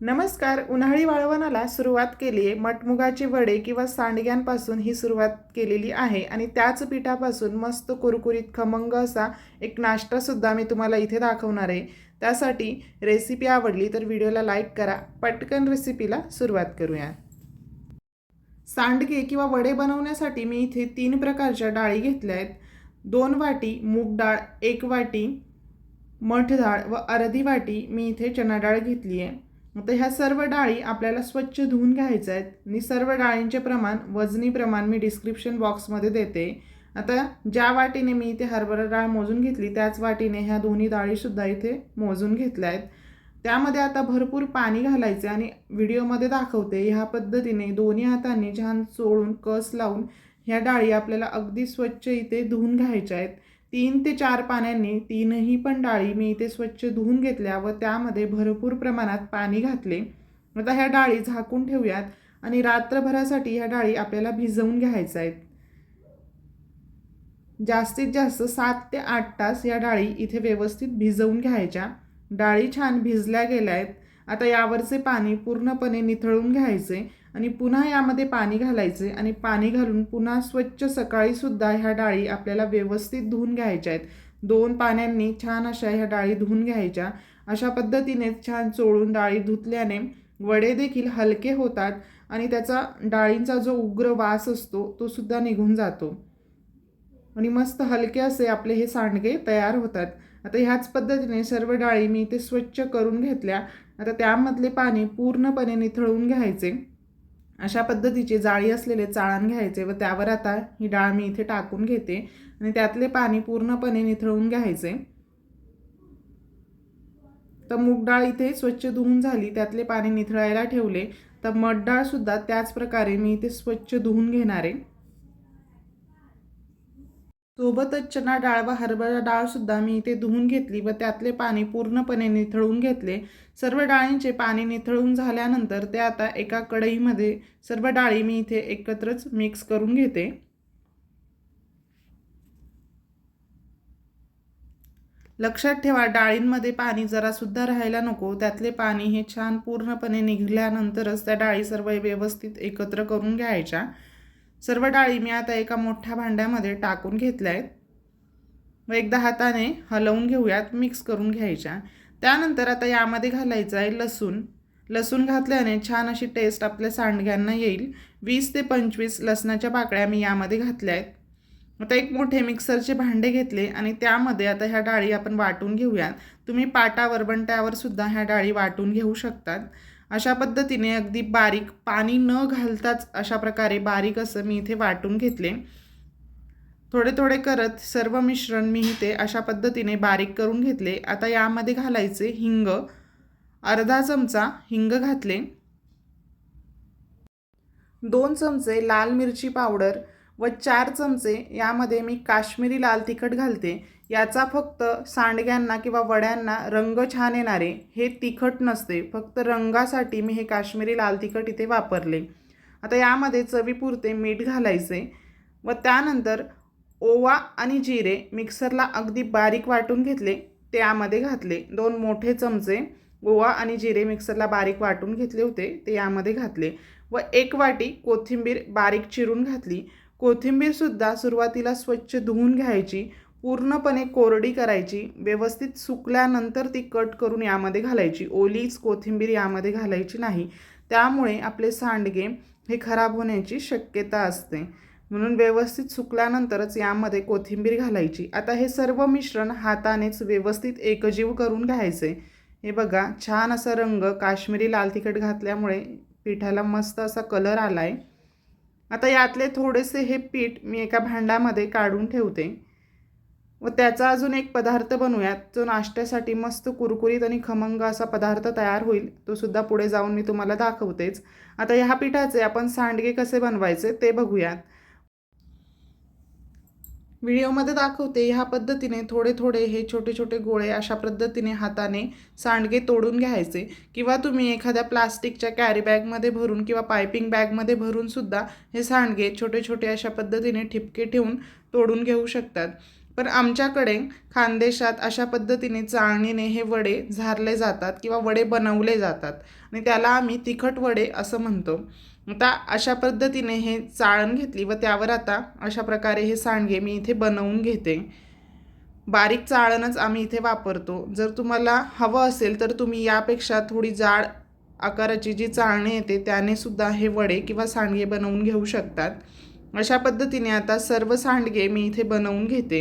नमस्कार उन्हाळी वाळवणाला सुरुवात केली आहे. मटमुगाचे वडे किंवा सांडग्यांपासून ही सुरुवात केलेली आहे आणि त्याच पिठापासून मस्त कुरकुरीत खमंग असा एक नाश्तासुद्धा मी तुम्हाला इथे दाखवणार आहे. त्यासाठी रेसिपी आवडली तर व्हिडिओला लाईक करा. पटकन रेसिपीला सुरुवात करूया. सांडगे किंवा वडे बनवण्यासाठी मी इथे तीन प्रकारच्या डाळी घेतल्या आहेत. दोन वाटी मूग डाळ एक वाटी मठ डाळ व अर्धी वाटी मी इथे चणा डाळ घेतली आहे. आता ह्या सर्व डाळी आपल्याला स्वच्छ धुवून घ्यायच्या आहेत. आणि सर्व डाळींचे प्रमाण वजनी प्रमाण मी डिस्क्रिप्शन बॉक्समध्ये देते. आता ज्या वाटीने मी इथे हरभरा डाळ मोजून घेतली त्याच वाटीने ह्या दोन्ही डाळीसुद्धा इथे मोजून घेतल्या आहेत. त्यामध्ये आता भरपूर पाणी घालायचे आणि व्हिडिओमध्ये दाखवते ह्या पद्धतीने दोन्ही हातांनी छान चोळून कस लावून ह्या डाळी आपल्याला अगदी स्वच्छ इथे धुवून घ्यायच्या आहेत. तीन ते चार पाण्यांनी तीनही पण डाळी मी इथे स्वच्छ धुवून घेतल्या व त्यामध्ये भरपूर प्रमाणात पाणी घातले. आता ह्या डाळी झाकून ठेवूयात आणि रात्रभरासाठी ह्या डाळी आपल्याला भिजवून घ्यायच्या आहेत. जास्तीत जास्त सात ते आठ तास या डाळी इथे व्यवस्थित भिजवून घ्यायच्या. डाळी छान भिजल्या गेल्या आहेत. आता यावरचे पाणी पूर्णपणे निथळून घ्यायचे. आणि पुन्हा यामध्ये पाणी घालायचे आणि पाणी घालून पुन्हा स्वच्छ सकाळीसुद्धा ह्या डाळी आपल्याला व्यवस्थित धुवून घ्यायच्या आहेत. दोन पाण्यांनी छान अशा ह्या डाळी धुवून घ्यायच्या. अशा पद्धतीने छान चोळून डाळी धुतल्याने वडे देखील हलके होतात आणि त्याचा डाळींचा जो उग्र वास असतो तो सुद्धा निघून जातो. आणि मस्त हलके असे आपले हे सांडगे तयार होतात. आता ह्याच पद्धतीने सर्व डाळी मी ते स्वच्छ करून घेतल्या. आता त्यामधले पाणी पूर्णपणे निथळून घ्यायचे. अशा पद्धतीचे जाळी असलेले चाळण घ्यायचे व त्यावर आता ही डाळ मी इथे टाकून घेते आणि त्यातले पाणी पूर्णपणे निथळून घ्यायचे. तर मूग डाळ इथे स्वच्छ धुवून झाली त्यातले पाणी निथळायला ठेवले. तर मठ डाळ सुद्धा त्याच प्रकारे मी इथे स्वच्छ धुवून घेणार. आहे सोबतच चना डाळ व हरभरा डाळ सुद्धा मी इथे धुवून घेतली व त्यातले पाणी पूर्णपणे निथळून घेतले. सर्व डाळींचे पाणी निथळून झाल्यानंतर ते आता एका कढईमध्ये सर्व डाळी मी इथे एकत्रच मिक्स करून घेते. लक्षात ठेवा डाळींमध्ये पाणी जरासुद्धा राहायला नको. त्यातले पाणी हे छान पूर्णपणे निघल्यानंतरच त्या डाळी सर्व व्यवस्थित एकत्र करून घ्यायच्या. सर्व डाळी मी आता एका मोठ्या भांड्यामध्ये टाकून घेतल्या आहेत. व एकदा हाताने हलवून घेऊयात मिक्स करून घ्यायच्या. त्यानंतर आता यामध्ये घालायचं आहे लसूण. लसूण घातल्याने छान अशी टेस्ट आपल्या सांडग्यांना येईल. वीस ते पंचवीस लसणाच्या पाकळ्या मी यामध्ये घातल्या आहेत. आता एक मोठे मिक्सरचे भांडे घेतले आणि त्यामध्ये आता ह्या डाळी आपण वाटून घेऊयात. तुम्ही पाटावर बंट्यावर सुद्धा ह्या डाळी वाटून घेऊ शकतात. अशा पद्धतीने अगदी बारीक पाणी न घालताच अशा प्रकारे बारीक असं मी इथे वाटून घेतले. थोडे थोडे करत सर्व मिश्रण मी इथे अशा पद्धतीने बारीक करून घेतले. आता यामध्ये घालायचे हिंग. अर्धा चमचा हिंग घातले. दोन चमचे लाल मिरची पावडर व चार चमचे यामध्ये मी काश्मीरी लाल तिखट घालते. याचा फक्त सांडग्यांना किंवा वड्यांना रंग छान येणारे हे तिखट नसते. फक्त रंगासाठी मी हे काश्मीरी लाल तिखट इथे वापरले. आता यामध्ये चवीपुरते मीठ घालायचे व त्यानंतर ओवा आणि जिरे मिक्सरला अगदी बारीक वाटून घेतले त्यामध्ये घातले. दोन मोठे चमचे ओवा आणि जिरे मिक्सरला बारीक वाटून घेतले होते ते यामध्ये घातले. व एक वाटी कोथिंबीर बारीक चिरून घातली. कोथिंबीरसुद्धा सुरुवातीला स्वच्छ धुवून घ्यायची पूर्णपणे कोरडी करायची व्यवस्थित सुकल्यानंतर ती कट करून यामध्ये घालायची. ओलीच कोथिंबीर यामध्ये घालायची नाही. त्यामुळे आपले सांडगे हे खराब होण्याची शक्यता असते. म्हणून व्यवस्थित सुकल्यानंतरच यामध्ये कोथिंबीर घालायची. आता हे सर्व मिश्रण हातानेच व्यवस्थित एकजीव करून घ्यायचे. हे बघा छान असा रंग काश्मीरी लाल तिखट घातल्यामुळे पिठाला मस्त असा कलर आला आहे आता यातले थोडेसे हे पीठ मी एका भांड्यामध्ये काढून ठेवते. व त्याचा अजून एक पदार्थ बनवूयात. जो नाश्त्यासाठी मस्त कुरकुरीत आणि खमंग असा पदार्थ तयार होईल. तो सुद्धा पुढे जाऊन मी तुम्हाला दाखवतेच. आता ह्या पिठाचे आपण सांडगे कसे बनवायचे ते बघूयात. व्हिडिओमध्ये दाखवते ह्या पद्धतीने थोडे थोडे हे छोटे छोटे गोळे अशा पद्धतीने हाताने सांडगे तोडून घ्यायचे. किंवा तुम्ही एखाद्या प्लास्टिकच्या कॅरी बॅगमध्ये भरून किंवा पायपिंग बॅगमध्ये भरून सुद्धा हे सांडगे छोटे छोटे अशा पद्धतीने ठिपके ठेवून तोडून घेऊ शकतात. पण आमच्याकडे खानदेशात अशा पद्धतीने चाळणीने हे वडे झारले जातात किंवा वडे बनवले जातात. आणि त्याला आम्ही तिखट वडे असं म्हणतो. आता अशा पद्धतीने हे चाळण घेतली व त्यावर आता अशा प्रकारे हे सांडगे मी इथे बनवून घेते. बारीक चाळणच आम्ही इथे वापरतो. जर तुम्हाला हवं असेल तर तुम्ही यापेक्षा थोडी जाड आकाराची जी चाळणी येते त्याने सुद्धा हे वडे किंवा सांडगे बनवून घेऊ शकतात. अशा पद्धतीने आता सर्व सांडगे मी इथे बनवून घेते.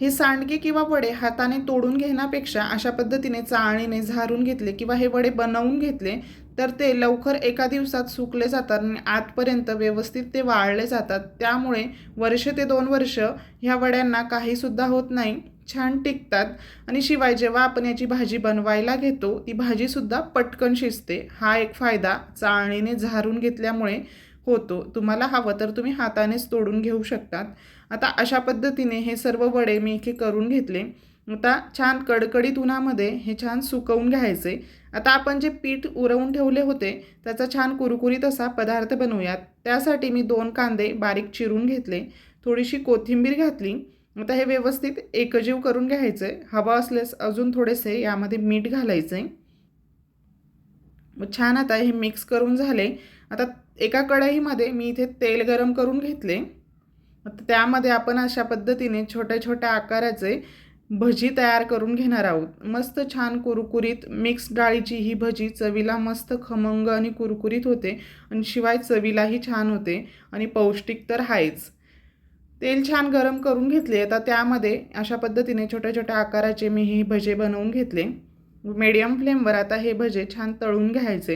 हे सांडगे किंवा वडे हाताने तोडून घेण्यापेक्षा अशा पद्धतीने चाळणीने झारून घेतले किंवा हे वडे बनवून घेतले तर ते लवकर एका दिवसात सुकले जातात आणि आतपर्यंत व्यवस्थित ते वाळले जातात. त्यामुळे वर्ष ते दोन वर्ष ह्या वड्यांना काहीसुद्धा होत नाही. छान टिकतात. आणि शिवाय जेव्हा आपण याची भाजी बनवायला घेतो ती भाजीसुद्धा पटकन शिजते. हा एक फायदा चाळणीने झारून घेतल्यामुळे होतो. तुम्हाला हवं तर तुम्ही हातानेच तोडून घेऊ शकतात. आता अशा पद्धतीने हे सर्व वडे मी इथे करून घेतले. आता छान कडकडीत उन्हामध्ये हे छान सुकवून घ्यायचे. आता आपण जे पीठ उरवून ठेवले होते त्याचा छान कुरकुरीत असा पदार्थ बनवूयात. त्यासाठी मी दोन कांदे बारीक चिरून घेतले. थोडीशी कोथिंबीर घातली. आता हे व्यवस्थित एकजीव करून घ्यायचे हवा असल्यास अजून थोडेसे यामध्ये मीठ घालायचे मग छान आता हे मिक्स करून झाले. आता एका कढईमध्ये मी इथे तेल गरम करून घेतले. आता त्यामध्ये आपण अशा पद्धतीने छोट्या छोट्या आकाराचे भजी तयार करून घेणार आहोत. मस्त छान कुरकुरीत मिक्स डाळीची ही भजी चवीला मस्त खमंग आणि कुरकुरीत होते. आणि शिवाय चवीलाही छान होते. आणि पौष्टिक तर आहेच. तेल छान गरम करून घेतले. आता त्यामध्ये अशा पद्धतीने छोट्या छोट्या आकाराचे मी हे भजे बनवून घेतले. मीडियम फ्लेमवर आता हे भजे छान तळून घ्यायचे.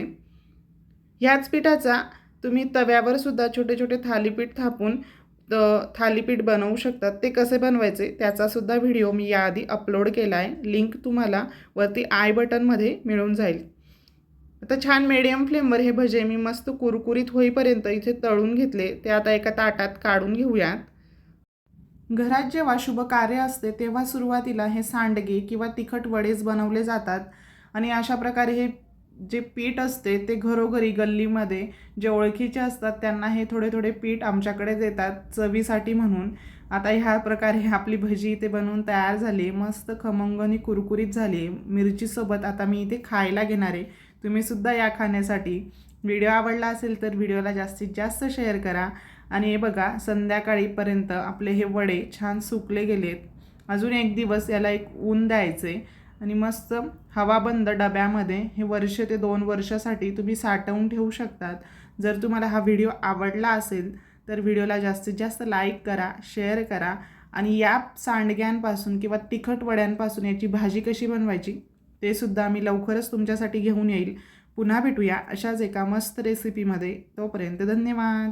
ह्याच पिठाचा तुम्ही तव्यावर सुद्धा छोटे छोटे थालीपीठ थापून त थालीपीठ बनवू शकतात. ते कसे बनवायचे त्याचासुद्धा व्हिडिओ मी याआधी अपलोड केला आहे लिंक तुम्हाला वरती आय बटनमध्ये मिळून जाईल. आता छान मीडियम फ्लेमवर हे भजे मी मस्त कुरकुरीत होईपर्यंत इथे तळून घेतले. ते आता एका ताटात काढून घेऊयात. घरात जेव्हा शुभ कार्य असते तेव्हा सुरुवातीला हे सांडगे किंवा तिखट वडेच बनवले जातात. आणि अशा प्रकारे हे जे पीठ असते ते घरोघरी गल्लीमध्ये जे ओळखीचे असतात त्यांना हे थोडे थोडे पीठ आमच्याकडे देतात चवीसाठी म्हणून. आता ह्या प्रकारे आपली भजी इथे बनवून तयार झाली मस्त खमंग आणि कुरकुरीत झाली. मिरचीसोबत आता मी इथे खायला घेणार आहे. तुम्हीसुद्धा या खाण्यासाठी. व्हिडिओ आवडला असेल तर व्हिडिओला जास्तीत जास्त शेअर करा. आणि हे बघा संध्याकाळीपर्यंत आपले हे वडे छान सुकले गेलेत. अजून एक दिवस याला एक ऊन द्यायचे आणि मस्त हवाबंद डब्यामध्ये हे वर्ष ते दोन वर्षासाठी तुम्ही साठवून ठेवू शकतात. जर तुम्हाला हा व्हिडिओ आवडला असेल तर व्हिडिओला जास्तीत जास्त लाईक करा शेअर करा. आणि या सांडग्यांपासून किंवा तिखट वड्यांपासून याची भाजी कशी बनवायची ते सुद्धा मी लवकरच तुमच्यासाठी घेऊन येईल. पुन्हा भेटूया अशाच एका मस्त रेसिपीमध्ये तोपर्यंत धन्यवाद!